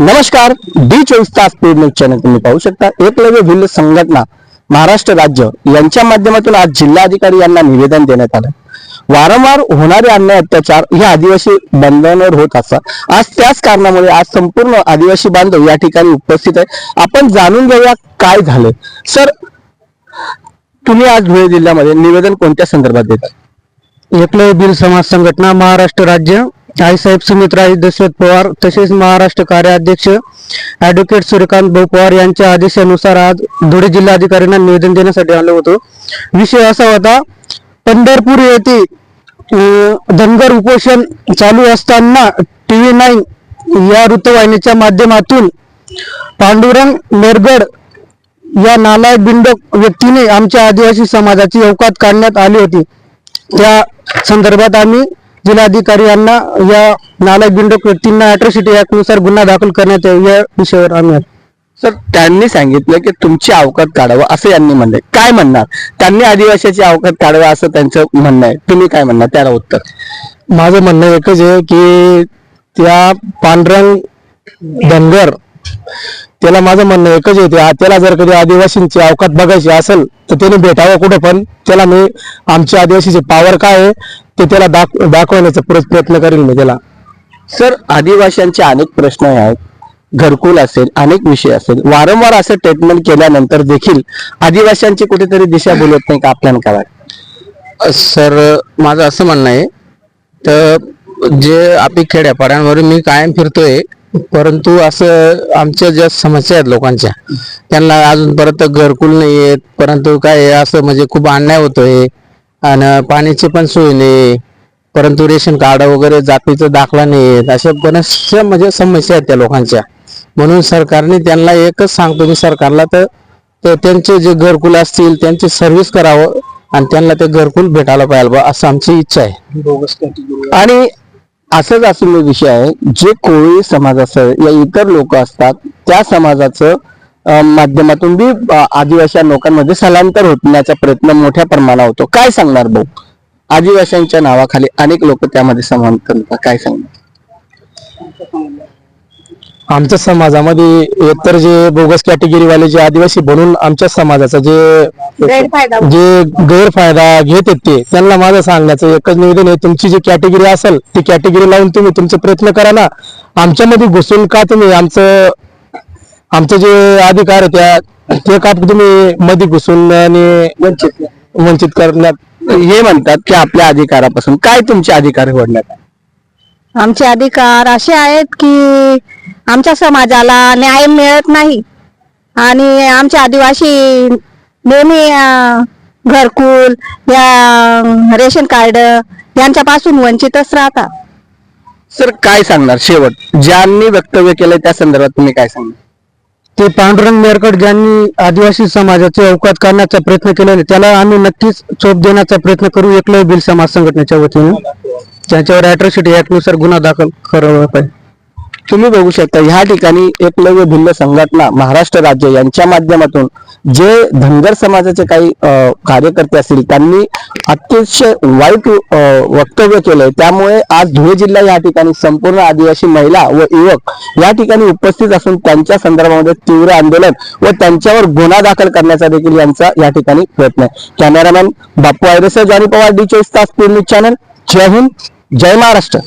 नमस्कार डी चोवीस तास पेड न्यूज चॅनल तुम्ही पाहू शकता. एकलव्य भिल्ल संघटना महाराष्ट्र राज्य यांच्या माध्यमातून आज जिल्हाधिकारी यांना निवेदन देण्यात आलं. वारंवार होणारे अन्याय अत्याचार हे आदिवासी बांधवांवर होत असतात. आज त्याच कारणामुळे आज संपूर्ण आदिवासी बांधव या ठिकाणी उपस्थित आहे आपण जाणून घेऊया काय झाले सर तुम्ही आज धुळे जिल्ह्यामध्ये निवेदन कोणत्या संदर्भात देतात एकलव्य बिल समाज संघटना महाराष्ट्र राज्य. आईसाहेब सुमित्रा दशरथ पवार तसेच महाराष्ट्र कार्याध्यक्ष ऍडव्होकेट सूर्यकांत भाऊ पवार यांच्या आदेशानुसार आज धुळे जिल्हाधिकाऱ्यांना निवेदन देण्यासाठी आलो होतो. विषय असा होता पंढरपूर येथे धनगर उपोषण चालू असताना टीव्ही नाईन या वृत्तवाहिनीच्या माध्यमातून पांडुरंग मेरगड या नालायक बिंडक व्यक्तीने आमच्या आदिवासी समाजाची अवकात काढण्यात आली होती. त्या संदर्भात आम्ही जिल्हाधिकारी यांना या नालायक बिंडक व्यक्तींना अॅट्रॉसिटी ऍक्टनुसार गुन्हा दाखल करण्यात यावा या विषयावर आम्ही सर त्यांनी सांगितलं की तुमची अवकात काढावं असं यांनी म्हणलंय काय म्हणणार? त्यांनी आदिवासीची अवकात काढावं असं त्यांचं म्हणणं आहे. तुम्ही काय म्हणणार? त्याला उत्तर. माझं म्हणणं एकच आहे की त्या पांढरंग धनगर त्याला माझं म्हणणं एकच आहे त्या- त्याला जर कधी आदिवासींची अवकात बघायची असेल तर त्याने भेटावं कुठं पण. त्याला मी आमच्या आदिवासीचे पावर काय आहे ते त्याला दाख दाखवण्याचा प्रयत्न प्रयत्न करेल मी त्याला. सर आदिवासींचे अनेक प्रश्न आहेत. घरकुल असेल अनेक विषय असेल. वारंवार असं ट्रीटमेंट केल्यानंतर देखील आदिवासींची कुठेतरी दिशा बोलत नाही का आपल्याला काय वाटतं? सर माझं असं म्हणणं आहे तर जे आपली खेड्यापाड्यांवर मी कायम फिरतोय परंतु असं आमच्या ज्या समस्या आहेत लोकांच्या त्यांना अजून परत घरकुल नाही आहेत परंतु काय असं म्हणजे खूप अन्याय होतोय. आणि पाण्याची पण सोय नाही परंतु रेशन कार्ड वगैरे जातीचा दाखला नाही आहेत अशा बऱ्याचशा म्हणजे समस्या आहेत त्या लोकांच्या. म्हणून सरकारने त्यांना एकच सांगतो मी सरकारला तर त्यांचे जे घरकुल असतील त्यांची सर्व्हिस करावं आणि त्यांना ते घरकुल भेटायला पाहिजे असं आमची इच्छा आहे. आणि असंच असून विषय आहे जे कोळी समाज असेल या इतर लोक असतात त्या समाजाचं माध्यमातून बी आदिवासी लोकांमध्ये स्थलांतर होण्याचा प्रयत्न मोठ्या प्रमाणात होतो. काय सांगणार भाऊ? आदिवासींच्या नावाखाली अनेक लोक त्यामध्ये समांतर काय सांगणार? आमच्या समाजामध्ये एकतर जे बोगस कॅटेगरीवाले जे आदिवासी बनून आमच्या समाजाचा जे जे गैरफायदा घेत आहेत ते त्यांना माझं सांगण्याचं एकच निवेदन आहे तुमची जी कॅटेगरी असेल ती कॅटेगरी लावून तुम्ही तुमचे प्रयत्न करा ना. आमच्यामध्ये घुसून का तुम्ही आमचं आमचं जे अधिकार आहे त्या ते का तुम्ही मध्ये घुसून आणि वंचित. वंचित करण्यात हे म्हणतात की आपल्या अधिकारापासून काय तुमचे अधिकार वडण्यात आमचे अधिकार असे आहेत की आमच्या समाजाला न्याय मिळत नाही. आणि आमचे आदिवासी नेहमी घरकुल या रेशन कार्ड यांच्यापासून वंचितच राहतात सर काय सांगणार शेवट? ज्यांनी वक्तव्य केलंय त्या संदर्भात तुम्ही काय सांगणार? ते पांडुरंग मेरकड ज्यांनी आदिवासी समाजाचे अवकात करण्याचा प्रयत्न केला त्याला आम्ही नक्कीच चोप देण्याचा प्रयत्न करू एकलव्य बिल समाज संघटनेच्या वतीने. ज्यांच्यावर अॅट्रॉसिटी ऍक्टनुसार गुन्हा दाखल करावा पाहिजे तुम्ही बघू शकता ह्या ठिकाणी एकलव्य भिल्ल संघटना महाराष्ट्र राज्य यांच्या माध्यमातून जे धनगर समाजाचे काही अं, कार्यकर्ते असतील त्यांनी अतिशय वाईट अं, वक्तव्य केलंय. त्यामुळे आज धुळे जिल्हा या ठिकाणी संपूर्ण आदिवासी महिला व युवक या ठिकाणी उपस्थित असून त्यांच्या संदर्भामध्ये तीव्र आंदोलन व त्यांच्यावर गुन्हा दाखल करण्याचा देखील यांचा या ठिकाणी प्रयत्न आहे. कॅमेरामॅन बापू आयरेसर जानी पवार डी चोवीस तास न्यूज चॅनल. जय हिंद जय महाराष्ट्र.